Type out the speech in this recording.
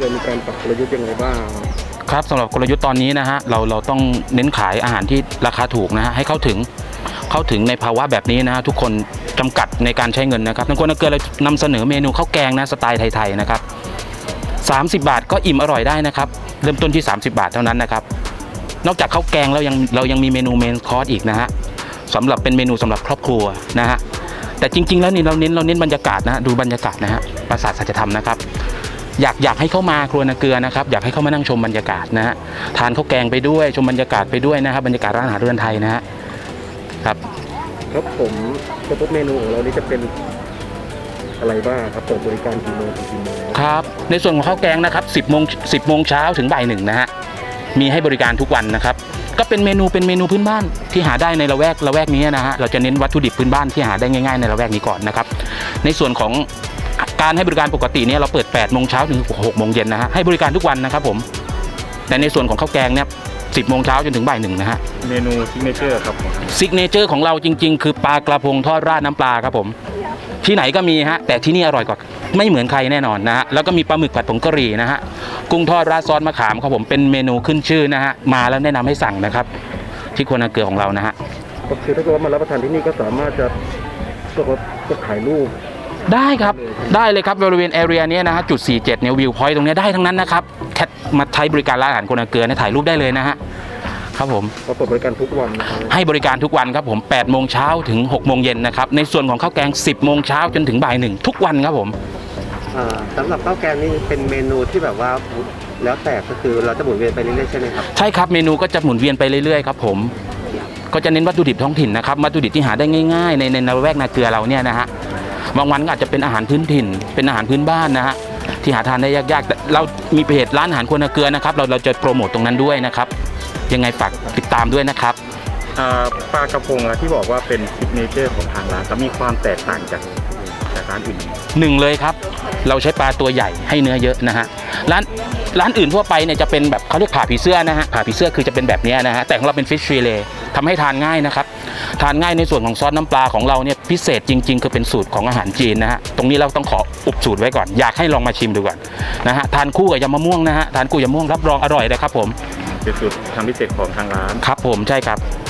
เคยมีการปรับกลยุทธ์ยังไงบ้างครับสำหรับกลยุทธ์ตอนนี้นะฮะเราเราต้องเน้นขายอาหารที่ราคาถูกนะฮะให้เข้าถึงเข้าถึงในภาวะแบบนี้นะฮะทุกคนจำกัดในการใช้เงินนะครับทั้งคนนักเกลือเรานำเสนอเมนูข้าวแกงนะสไตล์ไทยๆนะครับ30 บาทก็อิ่มอร่อยได้นะครับ เริ่มต้นที่ 30 บาทเท่านั้นนะครับ นอกจากข้าวแกงแล้วยังเรายังมีเมนูเมนคอร์สอีกนะฮะสำหรับเป็นเมนูสำหรับครอบครัวนะฮะแต่จริง ๆ แล้วนี่เราเน้นเราเน้นบรรยากาศนะฮะดูบรรยากาศนะฮะปราสาทสัจธรรมนะครับ อยากอยากให้เข้ามาครัวนาเกลือนะครับอยากให้เข้ามานั่งชมบรรยากาศนะฮะทานข้าวแกงไปด้วยชมบรรยากาศไปด้วยนะครับบรรยากาศร้านอาหารเรือนไทยนะฮะครับครับผมกระทบเมนูของเรานี่จะเป็นอะไรบ้างครับเปิดบริการกี่โมงถึงกี่โมงครับในส่วนของข้าวแกงนะครับ 10โมง10โมงเช้าถึงบ่ายหนึ่งนะฮะมีให้บริการทุกวันนะครับ ก็เป็นเมนูเป็นเมนูพื้นบ้านที่หาได้ในละแวกละแวกนี้นะฮะเราจะเน้นวัตถุดิบพื้นบ้านที่หาได้ง่ายๆในละแวกนี้ก่อนนะครับ ในส่วนของ การให้บริการปกติเนี่ยเราเปิด8โมงเช้าถึง6โมงเย็นนะฮะให้บริการทุกวันนะครับผมแต่ในส่วนของข้าวแกงเนี่ย10โมงเช้าจนถึงบ่ายหนึ่งนะฮะเมนูซิกเนเจอร์ครับผมซิกเนเจอร์ของเราจริง ๆ คือปลากระพงทอดราดน้ำปลาครับผม ที่ไหนก็มีฮะแต่ที่นี่อร่อยกว่าไม่เหมือนใครแน่นอนนะฮะแล้วก็มีปลาหมึกผัดผงกะหรี่นะฮะกุ้งทอดราดซอสมะขามครับผมเป็นเมนูขึ้นชื่อนะฮะมาแล้วแนะนำให้สั่งนะครับ ที่ครัวนาเกลือของเรานะฮะ ก็คือถ้าเกิดว่ามารับประทานที่นี่ก็สามารถจะพวกว่าพวกถ่ายรูป ได้ครับได้เลยครับบริเวณแอเรียนี้นะฮะจุด 47เนี่ยวิวพอยต์ตรงเนี้ยได้ทั้งนั้นนะครับแค่มาใช้บริการร้านอาหารครัวนาเกลือเนี่ยถ่ายรูปได้เลยนะฮะครับผมเราเปิดบริการทุกวันนะครับให้บริการทุกวันครับผม8โมงเช้าถึง6โมงเย็นนะครับในส่วนของข้าวแกง 10โมงเช้าจนถึงบ่ายหนึ่งทุกวันครับผมอ่าสำหรับข้าวแกงนี่เป็นเมนูที่แบบว่าแล้วแต่ก็คือเราจะหมุนเวียนไปเรื่อยๆใช่ไหมครับใช่ครับเมนูก็จะหมุนเวียนไปเรื่อยๆครับผมก็จะเน้นวัตถุดิบท้องถิ่นนะครับวัตถุดิบที่หาได้ง่ายๆ ในในในละแวกนาเกลือเราเนี่ยนะฮะ บางวันก็อาจจะเป็นอาหารพื้นถิ่น เป็นอาหารพื้นบ้านนะฮะที่หาทานได้ยากๆแต่เรามีเพจร้านอาหารครัวนาเกลือนะครับ เราเราจะโปรโมตตรงนั้นด้วยนะครับ ยังไงฝากติดตามด้วยนะครับอ่าปลากระพงอะที่บอกว่าเป็นซิกเนเจอร์ของทางร้านแต่มีความแตกต่างจากจากร้านอื่นหนึ่งเลยครับ เราใช้ปลาตัวใหญ่ให้เนื้อเยอะนะฮะร้าน ร้านอื่นทั่วไปเนี่ยจะเป็นแบบเขาเรียกผ่าผีเสื้อนะฮะผ่าผีเสื้อคือจะเป็นแบบเนี้ยนะฮะแต่ของเราเป็นฟิชฟิเลทำให้ทานง่ายนะครับทานง่ายในส่วนของซอสน้ำปลาของเราเนี่ยพิเศษจริง ๆ คือเป็นสูตรของอาหารจีนนะฮะตรงนี้เราต้องขออุบสูตรไว้ก่อนอยากให้ลองมาชิมดูก่อนนะฮะทานคู่กับยำมะม่วงนะฮะทานคู่ยำมะม่วงรับรองอร่อยเลยครับผมเป็นสูตรทำพิเศษของทางร้านครับผมใช่ครับค